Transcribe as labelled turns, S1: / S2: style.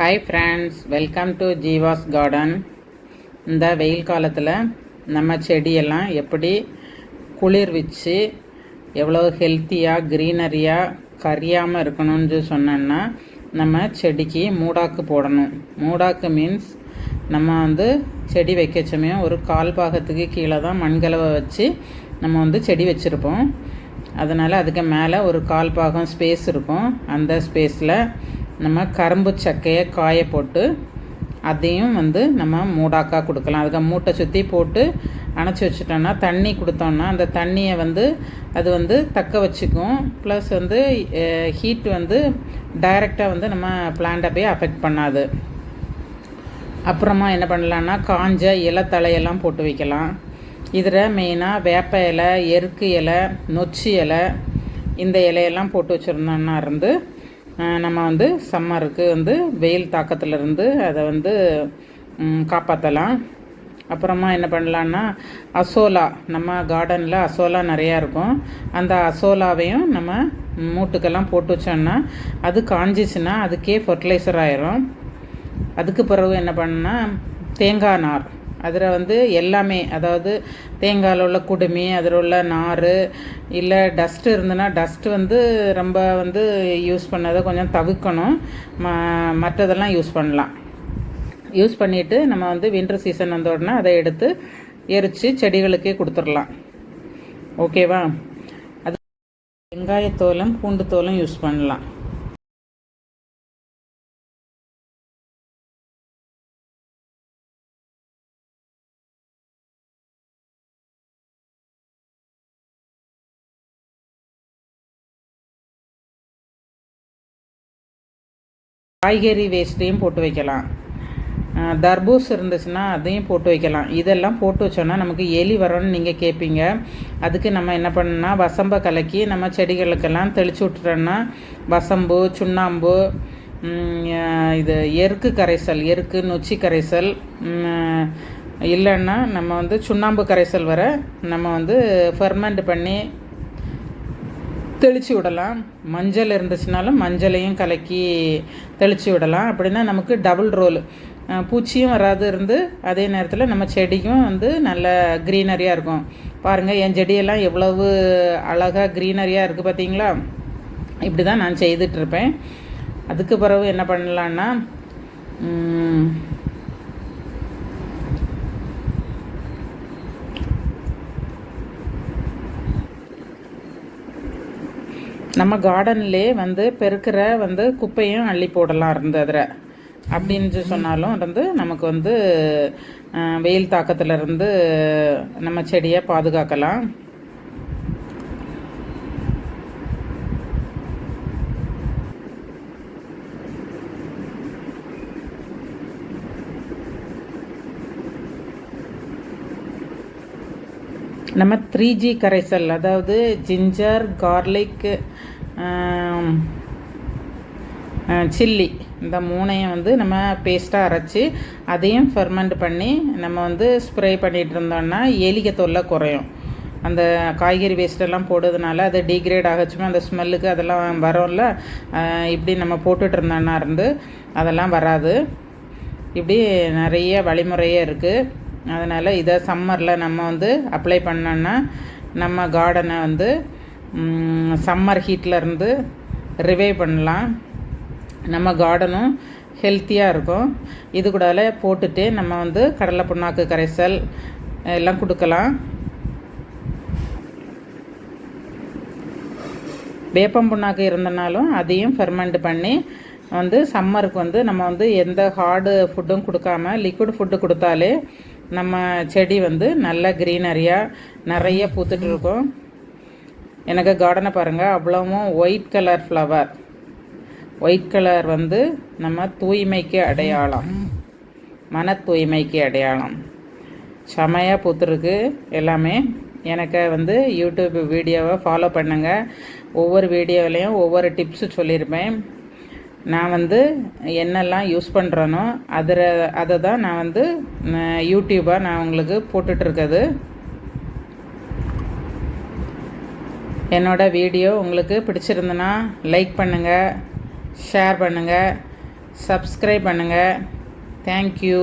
S1: Hi friends welcome to Jeeva's garden இந்த வெயில் காலத்தில் நம்ம செடியெல்லாம் எப்படி குளிர் வச்சு எவ்வளோ ஹெல்த்தியாக க்ரீனரியாக கரியாமல் இருக்கணும்னு சொன்னோன்னா நம்ம செடிக்கு மூடாக்கு போடணும். மூடாக்கு மீன்ஸ் நம்ம வந்து செடி வைக்க சமயம் ஒரு கால் பாகத்துக்கு கீழே தான் மண்கலவை வச்சு நம்ம வந்து செடி வச்சுருப்போம். அதனால் அதுக்கு மேலே ஒரு கால் பாகம் ஸ்பேஸ் இருக்கும். அந்த ஸ்பேஸில் நம்ம கரும்பு சக்கையை காய போட்டு அதையும் வந்து நம்ம மூடாக்கா கொடுக்கலாம். அதுக்கு மூட்டை சுற்றி போட்டு அணைச்சி வச்சுட்டோன்னா தண்ணி கொடுத்தோன்னா அந்த தண்ணியை வந்து அது வந்து தக்க வச்சுக்கும். ப்ளஸ் வந்து ஹீட் வந்து டைரெக்டாக வந்து நம்ம பிளான்ட்டை போய் அஃபெக்ட் பண்ணாது. அப்புறமா என்ன பண்ணலான்னா காஞ்ச இலத்தலையெல்லாம் போட்டு வைக்கலாம். இதில் மெயினாக வேப்ப இலை எருக்கு இலை நொச்சி இலை இந்த இலையெல்லாம் போட்டு வச்சுருந்தோன்னா இருந்து நம்ம வந்து சம்மருக்கு வந்து வெயில் தாக்கத்துலேருந்து அதை வந்து காப்பாற்றலாம் அப்புறமா என்ன பண்ணலான்னா அசோலா நம்ம கார்டனில் அசோலா நிறையா இருக்கும். அந்த அசோலாவையும் நம்ம மூட்டுக்கெல்லாம் போட்டு வச்சோன்னா அது காஞ்சிச்சுன்னா அதுக்கே ஃபர்டிலைசர் ஆயிரும். அதுக்கு பிறகு என்ன பண்ணால் தேங்காய் நார். அதில் வந்து எல்லாமே அதாவது தேங்காயில் உள்ள குடுமி அதில் உள்ள நார் இல்லை டஸ்ட்டு இருந்ததுன்னா டஸ்ட்டு வந்து ரொம்ப வந்து யூஸ் பண்ணதை கொஞ்சம் தவிர்க்கணும். ம மற்றதெல்லாம் யூஸ் பண்ணலாம். யூஸ் பண்ணிவிட்டு நம்ம வந்து வின்டர் சீசன் வந்த உடனே அதை எடுத்து எரித்து செடிகளுக்கே கொடுத்துடலாம். ஓகேவா அது வெங்காயத்தோலும் பூண்டு தோலும் யூஸ் பண்ணலாம். காய்கறி வேஸ்ட்டையும் போட்டு வைக்கலாம். தர்பூஸ் இருந்துச்சுன்னா அதையும் போட்டு வைக்கலாம். இதெல்லாம் போட்டு வச்சோன்னா நமக்கு எலி வரும்னு நீங்கள் கேட்பீங்க அதுக்கு நம்ம என்ன பண்ணால் வசம்பை கலக்கி நம்ம செடிகளுக்கெல்லாம் தெளிச்சு விட்டுட்டோன்னா வசம்பு சுண்ணாம்பு இது எருக்கு கரைசல் எருக்கு நொச்சி கரைசல் இல்லைன்னா நம்ம வந்து சுண்ணாம்பு கரைசல் வர நம்ம வந்து ஃபெர்மெண்ட் பண்ணி தெளித்து விடலாம். மஞ்சள் இருந்துச்சுனாலும் மஞ்சளையும் கலக்கி தெளித்து விடலாம். அப்படின்னா நமக்கு டபுள் ரோல் பூச்சியும் வராது இருந்து அதே நேரத்தில் நம்ம செடிக்கும் வந்து நல்ல க்ரீனரியாக இருக்கும். பாருங்கள் என் செடியெல்லாம் எவ்வளவு அழகாக க்ரீனரியாக இருக்குது பார்த்தீங்களா இப்படி தான் நான் செய்துட்ருப்பேன் அதுக்கு பிறகு என்ன பண்ணலான்னா நம்ம கார்டன்லே வந்து பெருக்கிற வந்து குப்பையும் அள்ளி போடலாம் இருந்து அதில். அப்படின்னு சொன்னாலும் வந்து நமக்கு வந்து வெயில் தாக்கத்திலிருந்து நம்ம செடியை பாதுகாக்கலாம். நம்ம த்ரீ ஜி கரைசல் அதாவது ஜிஞ்சர் கார்லிக்கு சில்லி இந்த மூணையும் வந்து நம்ம பேஸ்ட்டாக அரைச்சி அதையும் ஃபெர்மெண்ட் பண்ணி நம்ம வந்து ஸ்ப்ரே பண்ணிகிட்டு இருந்தோம்னா எலிக்க தொல்லை குறையும். அந்த காய்கறி வேஸ்ட்டெல்லாம் போடுறதுனால அது டீக்ரேட் ஆகச்சுமே அந்த ஸ்மெல்லுக்கு அதெல்லாம் வரும்ல? இப்படி நம்ம போட்டுட்டு இருந்தோன்னா இருந்து அதெல்லாம் வராது. இப்படி நிறைய வழிமுறையே இருக்குது அதனால் இதை சம்மரில் நம்ம வந்து அப்ளை பண்ணோன்னா நம்ம கார்டனை வந்து சம்மர் ஹீட்லேருந்து ரிவைவ் பண்ணலாம். நம்ம கார்டனும் ஹெல்த்தியாக இருக்கும். இது கூட போட்டுட்டு நம்ம வந்து கடலை புண்ணாக்கு கரைசல் எல்லாம் கொடுக்கலாம். வேப்பம் புண்ணாக்கு இருந்தனாலும் அதையும் ஃபெர்மெண்ட் பண்ணி வந்து சம்மருக்கு வந்து நம்ம வந்து எந்த ஹார்டு ஃபுட்டும் கொடுக்காம லிக்விட் ஃபுட்டு கொடுத்தாலே நம்ம செடி வந்து நல்ல க்ரீனரியாக நிறைய பூத்துட்டு இருக்கும் எனக்கு கார்டனை பாருங்கள் அவ்வளவும் white colour flower white colour வந்து நம்ம தூய்மைக்கு அடையாளம். மன தூய்மைக்கு அடையாளம். செமையாக பூத்துருக்கு எல்லாமே. எனக்கு வந்து யூடியூப் வீடியோவை ஃபாலோ பண்ணுங்கள் ஒவ்வொரு வீடியோவிலையும் ஒவ்வொரு டிப்ஸு சொல்லியிருப்பேன். நான் வந்து என்னெல்லாம் யூஸ் பண்ணுறேனோ அதில் அதை தான் நான் வந்து யூடியூப்பாக நான் உங்களுக்கு போட்டுட்ருக்குது. என்னோடய வீடியோ உங்களுக்கு பிடிச்சிருந்துன்னா லைக் பண்ணுங்கள் ஷேர் பண்ணுங்கள் சப்ஸ்கிரைப் பண்ணுங்கள் தேங்க்யூ